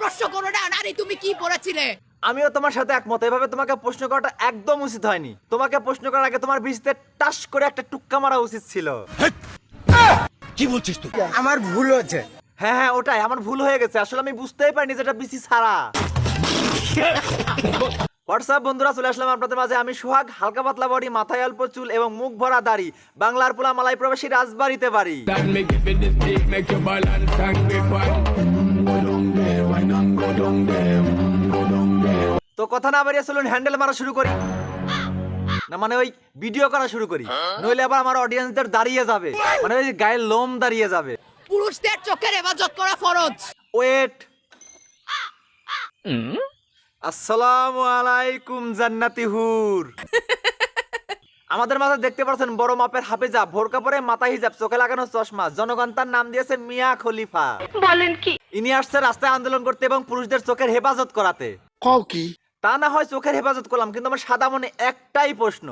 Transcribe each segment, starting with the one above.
প্রশ্ন করো না নারী তুমি কি পড়েছিলে? আমিও তোমার সাথে একমত। এভাবে তোমাকে প্রশ্ন করাটা একদম উচিত হয়নি। তোমাকে প্রশ্ন করার আগে তোমার বৃষ্টিতে টাস করে একটা টুক্কা মারা উচিত ছিল। আমার ভুল হচ্ছে হ্যাঁ হ্যাঁ ওটাই আমার ভুল হয়ে গেছে। আসলে আমি বুঝতেই পারিনি যেটা বিসি ছাড়া। হোয়াটসঅ্যাপ বন্ধুরা চলে আসলাম আপনাদের মাঝে। আমি সোহাগ হালকা পাতলা বডি মাথায় অল্প চুল এবং মুখ ভরা দাড়ি। বাংলার পোলা মালাই প্রবাসী রাজবাড়িতে বাড়ি। তো কথা না বাড়িয়ে চলুন হ্যান্ডেল মারা শুরু করি। না মানে ওই ভিডিও করা শুরু করি। নইলে আবার আমার অডিয়েন্সদের দাঁড়িয়ে যাবে। মানে ওই গায়ের লোম দাঁড়িয়ে যাবে। পুরুষদের চোখের হেফাজত করা ফরজ। ওয়েট আসসালামু আলাইকুম জান্নাতি হুর। আমাদের মাঝে দেখতে পাচ্ছেন বড় মাপের হাফেজা ভোর কাপড়ে মাথা হিজাব চোখে লাগানো চশমা জনগণ তার নাম দিয়েছে মিয়া খলিফা। বলেন কি? ইনি আসছে রাস্তায় আন্দোলন করতে এবং পুরুষদের চোখের হেফাজত করাতে। কও কি? তা না হয় চোখের হেফাজত করলাম কিন্তু আমার সাদা মনে একটাই প্রশ্ন।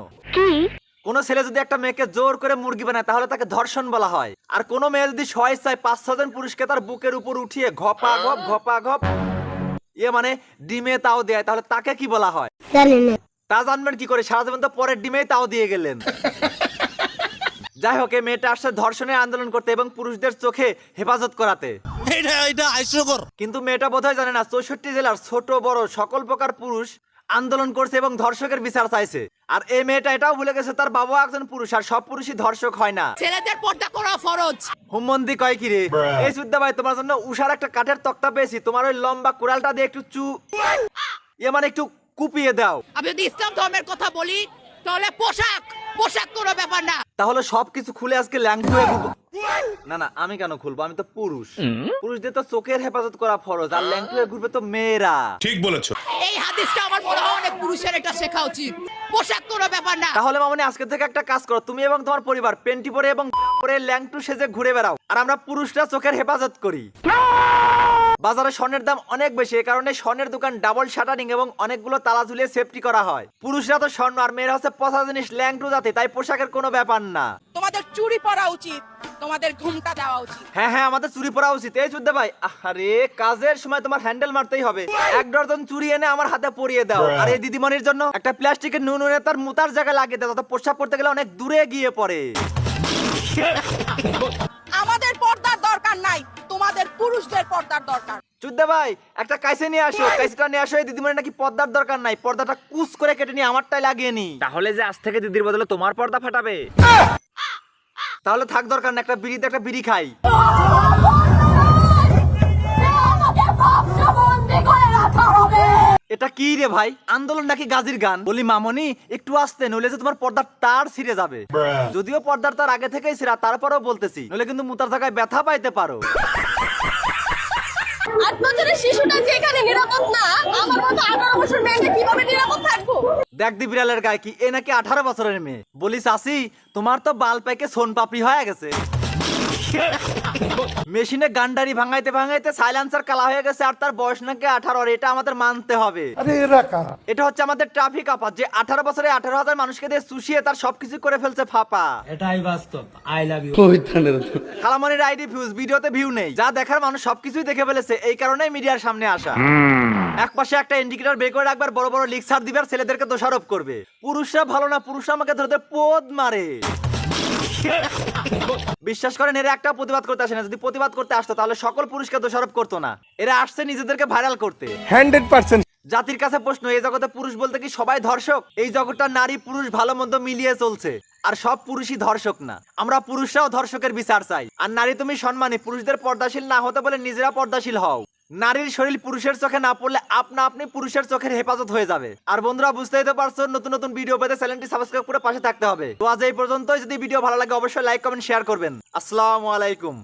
কোন ছেলে যদি একটা মেয়েকে জোর করে মুরগি বানায় তাহলে তাকে ধর্ষণ বলা হয়। আর কোন মেয়ে যদি স্বেচ্ছায় পাঁচ ছজন পুরুষকে তার বুকের উপর উঠিয়ে ঘপা ঘপ ঘপা ঘপ ইয়ে মানে ডিমে তাও দেয় তাহলে তাকে কি বলা হয়? তা জানবেন কি করে? সারা জীবন তো পরের ডিমেই তাও দিয়ে গেলেন। যাই হোক এই মেয়েটা আসছে ধর্ষণের আন্দোলন করতে এবং পুরুষদের চোখে হেফাজত করাতে। এটা এটা হাস্যকর। কিন্তু মেয়েটা বোধহয় জানে না চৌষট্টি জেলার ছোট বড় সকল প্রকার পুরুষ আন্দোলন করছে এবং ধর্ষকের বিচার চাইছে। আর এই মেয়েটা এটাও ভুলে গেছে তার বাবা একজন পুরুষ আর সব পুরুষই ধর্ষক হয় না। ছেলেদের পর্দা করা ফরজ। হুমন্দি কয় কি রে? এই সুদ্দা ভাই তোমার জন্য উষার একটা কাঠের তক্তা পেয়েছি। তোমার ওই লম্বা কুড়ালটা দিয়ে একটু চু ইয়ে মানে একটু কুপিয়ে দাও। আমি যদি ইসলাম ধর্মের কথা বলি তাহলে পোশাক পোশাক কোনো ব্যাপার না। তাহলে সবকিছু খুলে আজকে ল্যাংটু হয়ে ঘুরবো না না আমি কেন খুলবো? আমি তো পুরুষ। পুরুষদের তো চোখের হেফাজত করা ফরজ আর ল্যাংটুয়ে ঘুরবে তো মেয়েরা। ঠিক বলেছ। এই হাদিসটা আমার মনে হয় অনেক পুরুষের এটা শেখা উচিত। পোশাক কোনো ব্যাপার না। তাহলে মামনি আজকে থেকে একটা কাজ করো। তুমি এবং তোমার পরিবার পেন্টি পরে এবং পরে ল্যাংটু সেজে ঘুরে বেড়াও। আর আমরা পুরুষরা চোখের হেফাজত করি। বাজারে স্বর্ণের দাম অনেক বেশি এই কারণে স্বর্ণের দোকান ডাবল শাটারিং এবং অনেকগুলো তালা ঝুলিয়ে সেফটি করা হয়। পুরুষরা তো স্বর্ণ আর মেয়েরা হচ্ছে পচা জিনিস ল্যাংটু জাতি তাই পোশাকের কোনো ব্যাপার না। তোমাদের চুরি পরা উচিত তোমাদের ঘুমটা দেওয়া উচিত। হ্যাঁ হ্যাঁ আমাদের চুরি পরা উচিত। এই যুদ্ধে ভাই আরে কাজের সময় তোমার হ্যান্ডেল মারতেই হবে। এক ডজন চুরি এনে আমার হাতে পরিয়ে দাও। আর এই দিদিমণির জন্য একটা প্লাস্টিকের নুন এনে তার মুতার জায়গায় লাগিয়ে দাও যাতে প্রস্রাব করতে গেলে অনেক দূরে গিয়ে পড়ে। আমাদের পর্দার দরকার নাই। তোমাদের পুরুষদের পর্দার দরকার। যুদ্ধে ভাই একটা কাইসে নিয়ে আসো কাইসেটা নিয়ে আসো এই দিদিমণি নাকি পর্দার দরকার নাই পর্দাটা কুচ করে কেটে নিয়ে আমারটাই লাগিয়ে নি। তাহলে যে আজ থেকে দিদির বদলে তোমার পর্দা ফাটাবে। তাহলে থাক দরকার না একটা বিড়িতে একটা বিড়ি খাই। এটা কি রে ভাই? আন্দোলন নাকি গাজির গান? বলি মামনি একটু আসতে নইলে যে তোমার পর্দার তার ছিঁড়ে যাবে। যদিও পর্দার তার আগে থেকেই ছিঁড়া তারপরেও বলতেছি নইলে কিন্তু মুতার জায়গায় ব্যথা পাইতে পারো। আঠারো দেখ দি বিড়ালের গায়ে কি, এ নাকি আঠারো বছরের মেয়ে। বলিস, আসি, তোমার তো বাল প্যাকে সোন পাপড়ি হয়ে গেছে। মেশিনে গান্ডারি ভাঙাইতে ভাঙাইতে সাইলেন্সার কালা হয়ে গেছে আর তার বয়স নাকি আঠারো আর এটা আমাদের মানতে হবে। এটা হচ্ছে আমাদের ট্রাফিক আপাত যে আঠারো বছরে আঠারো হাজার মানুষকে দিয়ে চুষিয়ে তার সবকিছু করে ফেলছে ফাপা। এটাই বাস্তব। আই লাভ ইউ খালামনির আইডি ভিউজ ভিডিওতে ভিউ নেই। যা দেখার মানুষ সবকিছুই দেখে ফেলেছে এই কারণেই মিডিয়ার সামনে আসা। এক পাশে একটা ইন্ডিকেটর বের করে রাখবার বড় বড় লিক্সার দিবার ছেলেদেরকে দোষারোপ করবে। পুরুষরা ভালো না পুরুষরা আমাকে ধরে ধরে পোদ মারে। বিশ্বাস করেন এরা একটা প্রতিবাদ করতে আসে না। যদি প্রতিবাদ করতে আসতো তাহলে সকল পুরুষকে দোষারোপ করতো না। এরা আসছে নিজেদেরকে ভাইরাল করতে। Hundred percent. জাতির কাছে প্রশ্ন এই জগতে পুরুষ বলতে কি সবাই ধর্ষক? এই জগৎটা নারী পুরুষ ভালো মন্দ মিলিয়ে চলছে। আর সব পুরুষই ধর্ষক না। আমরা পুরুষরাও ধর্ষকের বিচার চাই। আর নারী তুমি সম্মানী পুরুষদের পর্দাশীল না হতে বলে নিজেরা পর্দাশীল হও। নারীর শরীর পুরুষের চোখে না পড়লে আপনা আপনি পুরুষের চোখের হেফাজত হয়ে যাবে। আর বন্ধুরা, বুঝতেই তো পারছ, নতুন নতুন ভিডিও পেতে চ্যানেলটি সাবস্ক্রাইব করে পাশে থাকতে হবে। তো আজ এই পর্যন্তই। যদি ভিডিও ভালো লাগে, অবশ্যই লাইক কমেন্ট শেয়ার করবেন। আসসালামু আলাইকুম।